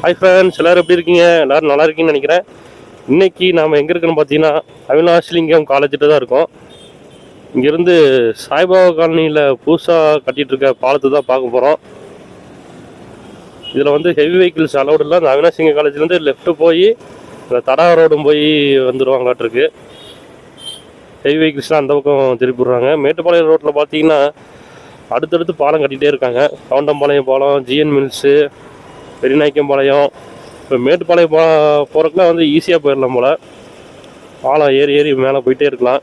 Hi friends எல்லோரும் எப்படி இருக்கீங்க? எல்லோரும் நல்லா இருக்கீங்கன்னு நினைக்கிறேன். இன்றைக்கி நாம் எங்கே இருக்குன்னு பார்த்தீங்கன்னா அவினாஷ்லிங்கம் காலேஜிட்ட தான் இருக்கோம். இங்கேருந்து சாய்பாபா காலனியில் புதுசாக கட்டிகிட்ருக்க பாலத்தை தான் பார்க்க போகிறோம் இதில் வந்து ஹெவி வெஹிக்கிள்ஸ் அலௌடு இல்லை. அந்த அவினாசிங்க காலேஜ்லேருந்து லெஃப்ட்டு போய் இந்த தடா ரோடும் போய் வந்துடுவாங்களாட்டிருக்கு ஹெவி வெஹிக்கிள்ஸ்லாம் அந்த பக்கம் திருப்பி விடுறாங்க. மேட்டுப்பாளையம் ரோட்டில் பார்த்தீங்கன்னா அடுத்தடுத்து பாலம் கட்டிகிட்டே இருக்காங்க. கவுண்டம்பாளையம் பாலம் ஜிஎன் மில்ஸு பெரியநாய்க்கம்பாளையம். இப்போ மேட்டுப்பாளையம் போ போகிறக்குலாம் வந்து ஈஸியாக போயிடலாம் போல். பாலம் ஏறி ஏறி மேலே போயிட்டே இருக்கலாம்.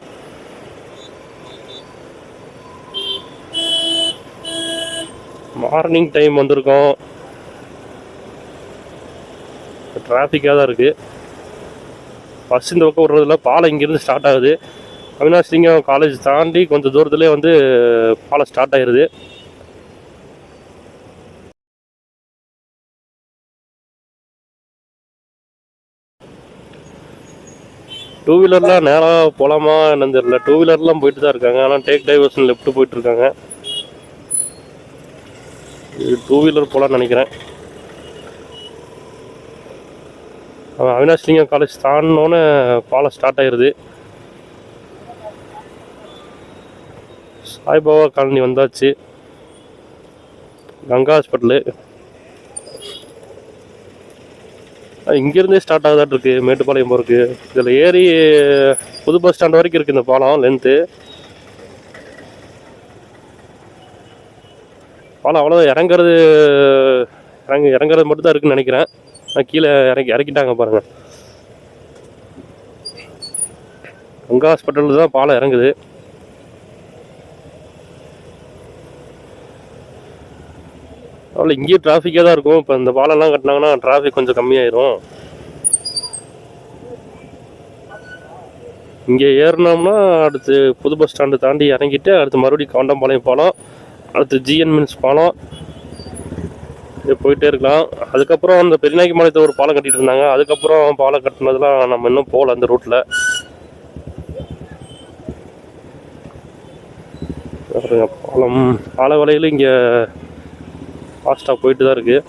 மார்னிங் டைம் வந்திருக்கோம். டிராஃபிக்காக தான் இருக்குது பஸ் இந்த பக்கம் விட்றதில்ல. பாலம் இங்கேருந்து ஸ்டார்ட் ஆகுது. அவினாசிங்கம் காலேஜ் தாண்டி கொஞ்சம் தூரத்துலேயே வந்து பாலம் ஸ்டார்ட் ஆயிடுது டூ வீலர்லாம் நேராக போகலாமா என்னன்னு தெரியல. டூ வீலர்லாம் போயிட்டு தான் இருக்காங்க. ஆனால் டேக் டைவர்ஷன் லெஃப்ட் போயிட்டு இருக்காங்க. டூ வீலர் போகலான்னு நினைக்கிறேன். அவன் அவினாஷ்லிங்கம் காலேஜ் தாண்டினோன்னு பாலம் ஸ்டார்ட் ஆயிடுது சாய்பாபா காலனி வந்தாச்சு. கங்கா ஹாஸ்பிட்டலு இங்கேருந்தே ஸ்டார்ட் ஆகுதாட்டு இருக்குது மேட்டுப்பாளையம் போகிறதுக்கு இதில் ஏறி புது பஸ் ஸ்டாண்ட் வரைக்கும் இருக்குது இந்த பாலம் லென்த்து பாலம் அவ்வளோதான் இறங்குறது இறங்க இறங்குறது மட்டும் தான் இருக்குன்னு நினைக்கிறேன். நான் கீழே இறக்கி இறக்கிட்டாங்க பாருங்கள் கங்கா ஹாஸ்பிட்டலில் தான் பாலம் இறங்குது. அவ்வளோ இங்கேயும் டிராஃபிக்காக தான் இருக்கும். இப்போ இந்த பாலம்லாம் கட்டினாங்கன்னா டிராஃபிக் கொஞ்சம் கம்மியாயிரும். இங்கே ஏறினோம்னா அடுத்து புது பஸ் ஸ்டாண்டு தாண்டி இறங்கிட்டு அடுத்து மறுபடியும் காண்டம்பாளையம் பாலம் அடுத்து ஜிஎன் மின்ஸ் பாலம். இப்படி போயிட்டே இருக்கலாம். அதுக்கப்புறம் அந்த பெரியநாயக்கி பாளையத்தில் ஒரு பாலம் கட்டிகிட்டு இருந்தாங்க. அதுக்கப்புறம் பாலம் கட்டினதுலாம் நம்ம இன்னும் போகல அந்த ரூட்டில் பாலம். பால வலையில் இங்கே ஃபாஸ்ட்டாக போயிட்டு தான் இருக்குது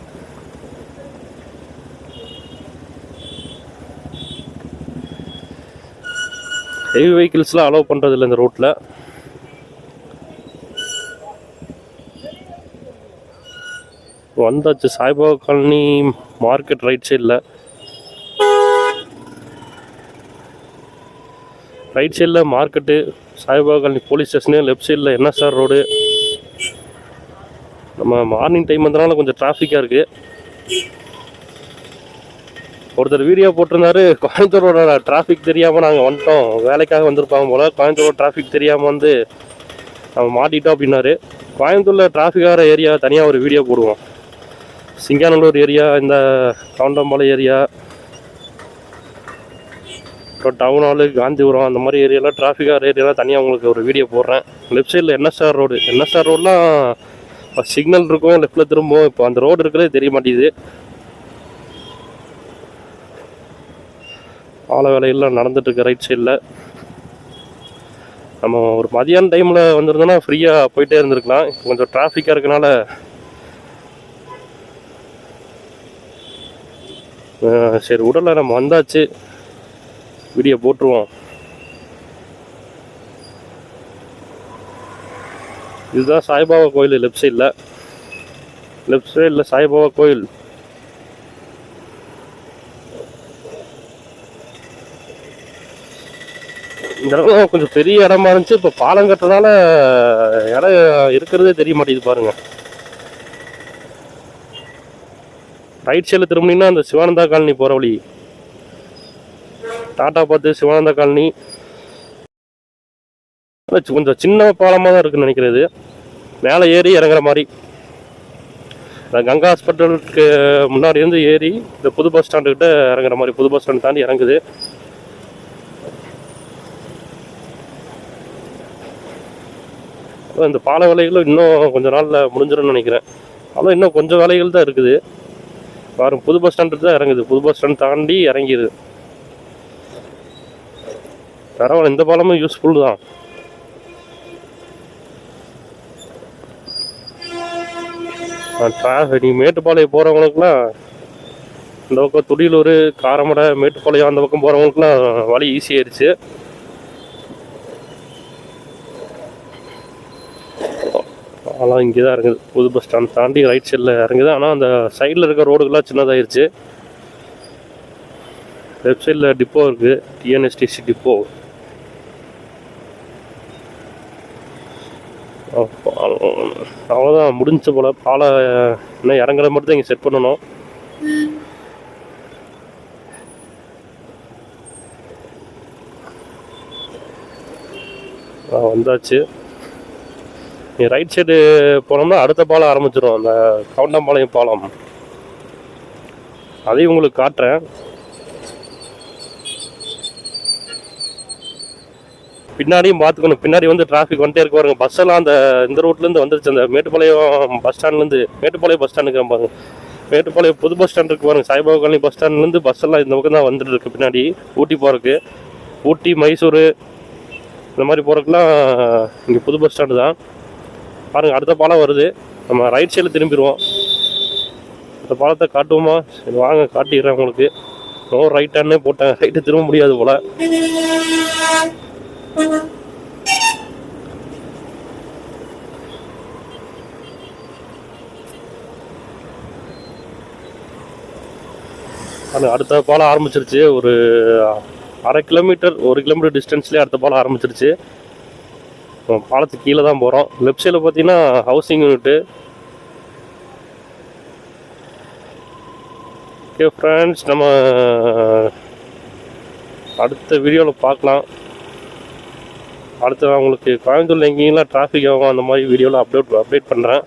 ஹெவி வெஹிக்கிள்ஸ்லாம் அலோவ் பண்ணுறதில்ல இந்த ரோட்டில் வந்தாச்சு. சாய்பாபா காலனி மார்க்கெட் ரைட் சைடில் ரைட் சைடில் market Saibaba colony police station left சைடில் என்எஸ்ஆர் ரோடு நம்ம மார்னிங் டைம் வந்தனால கொஞ்சம் டிராஃபிக்காக இருக்குது ஒருத்தர் வீடியோ போட்டிருந்தாரு கோயம்புத்தூரோட டிராஃபிக் தெரியாமல் நாங்கள் வந்துட்டோம். வேலைக்காக வந்திருப்பாங்க போல் கோயம்புத்தூரோட டிராஃபிக் தெரியாமல் வந்து நம்ம மாட்டிட்டோம் அப்படின்னாரு. கோயம்புத்தூரில் டிராஃபிக்கார ஏரியா தனியாக ஒரு வீடியோ போடுவோம். சிங்காநல்லூர் ஏரியா இந்த கவுண்டம்பாளையம் ஏரியா அப்புறம் டவுன் ஹாலு காந்திபுரம் அந்த மாதிரி ஏரியாலாம் டிராஃபிக் ஏரியாலாம் தனியாக உங்களுக்கு ஒரு வீடியோ போடுறேன். லெஃப்ட் சைடில் என்எஸ்ஆர் ரோடு என்எஸ்ஆர் ரோடெலாம் சிக்னல் இருக்கும் லெஃப்டில் திரும்பவும் இப்போ அந்த ரோடு இருக்கிறதே தெரிய மாட்டேங்குது. ஆல வேலையெல்லாம் நடந்துட்டுருக்கு ரைட் சைடில் நம்ம ஒரு மதியான டைமில் வந்திருந்தோம்னா ஃப்ரீயாக போயிட்டே இருந்திருக்கலாம். இப்போ கொஞ்சம் டிராஃபிக்காக இருக்கனால. சரி உடலை நம்ம வந்தாச்சு. வீடியோ போட்டுருவோம். இதுதான் சாய்பாபா கோயில் லெஃப்ட் சைடில் லெஃப்ட் சைடில் சாய்பாபா கோயில். இந்த இடம் கொஞ்சம் பெரிய இடமா இருந்துச்சு. இப்போ பாலம் கட்டுறதால இடம் இருக்கிறதே தெரிய மாட்டேங்குது பாருங்க. ரைட் சைடில் திரும்பினீங்கன்னா அந்த சிவானந்தா காலனி போகிற வழி. டாட்டா பார்த்து சிவானந்தா காலனி. கொஞ்சம் சின்ன பாலமாக தான் இருக்குன்னு நினைக்கிறது. மேலே ஏறி இறங்குற மாதிரி. கங்கா ஹாஸ்பிட்டலுக்கு முன்னாடி இருந்து ஏறி இந்த புது பஸ் ஸ்டாண்டுக்கிட்ட இறங்குற மாதிரி புது பஸ் ஸ்டாண்ட் தாண்டி இறங்குது. இந்த பால வேலைகளும் இன்னும் கொஞ்ச நாளில் முடிஞ்சிடும்னு நினைக்கிறேன். ஆனால் இன்னும் கொஞ்சம் வேலைகள் தான் இருக்குது. பாருங்க புது பஸ் ஸ்டாண்டு தான் இறங்குது. புது பஸ் ஸ்டாண்ட் தாண்டி இறங்கிடுது பரவாயில்ல இந்த பாலமும் யூஸ்ஃபுல் தான். டிராஃபிக் நீ மேட்டுப்பாளையம் போகிறவங்களுக்குலாம் இந்த பக்கம் துடியலூர் காரமடை மேட்டுப்பாளையம் அந்த பக்கம் போகிறவங்களுக்குலாம் வழி ஈஸியாயிருச்சு அதெல்லாம் இங்கே தான் இறங்குது புது பஸ் ஸ்டாண்ட் தாண்டி ரைட் சைடில் இறங்குது. ஆனால் அந்த சைடில் இருக்க ரோடுகள்லாம் சின்னதாகிருச்சு லெஃப்ட் சைடில் டிப்போ இருக்குது டிஎன்எஸ்டிசி டிப்போ அவ்வளோதான் முடிஞ்ச போல். பாலை இன்னும் இறங்குற மட்டும் தான் இங்கே செட் பண்ணணும். ஆ, வந்தாச்சு. நீ ரைட் சைடு போனோம்னா அடுத்த பாலம் ஆரம்பிச்சிடும் அந்த கவுண்டம்பாளையம் பாலம். அதையும் உங்களுக்கு காட்டுறேன். பின்னாடியும் பார்த்துக்கணும். பின்னாடி வந்து டிராஃபிக் வந்துட்டே இருக்கு பாருங்க. பஸ் எல்லாம் அந்த இந்த ரோட்லேருந்து வந்துருச்சு. அந்த மேட்டுப்பாளையம் பஸ் ஸ்டாண்ட்லேருந்து மேட்டுப்பாளையம் பஸ் ஸ்டாண்டுக்கு பாருங்க. மேட்டுப்பாளையம் புது பஸ் ஸ்டாண்ட் இருக்கு பாருங்க. சாய்பாபா காலனி பஸ் ஸ்டாண்ட்லேருந்து பஸ் எல்லாம் இந்த பக்கம் தான் வந்துட்டு இருக்கு பின்னாடி. ஊட்டி போகிறதுக்கு ஊட்டி மைசூர் இந்த மாதிரி போகிறதுக்குலாம் இங்கே புது பஸ் ஸ்டாண்டு தான். பாருங்கள் அடுத்த பாலம் வருது. நம்ம ரைட் சைடில் திரும்பிடுவோம். அந்த பாலத்தை காட்டுவோமா? சரி வாங்க காட்டிடுறேன் உங்களுக்கு. நோ ரைட் ஹேண்டே போட்டேன். ரைட்டு திரும்ப முடியாது போல். பாருங்க, அடுத்த பாலம் ஆரம்பிச்சிருச்சு. ஒரு அரை கிலோமீட்டர் ஒரு கிலோமீட்டர் டிஸ்டன்ஸ்லேயே அடுத்த பாலம் ஆரம்பிச்சிருச்சு. பாலத்துக்கு கீழே தான் போகிறோம் லெஃப்ட் சைடில் பார்த்தீங்கன்னா ஹவுசிங் யூனிட்டு ஓகே ஃப்ரெண்ட்ஸ் நம்ம அடுத்த வீடியோவில் பார்க்கலாம். அடுத்து நான் உங்களுக்கு கோயம்புத்தூரில் எங்கேயெல்லாம் டிராஃபிக் ஆகும் அந்த மாதிரி வீடியோவில் அப்டேட் அப்டேட் பண்ணுறேன்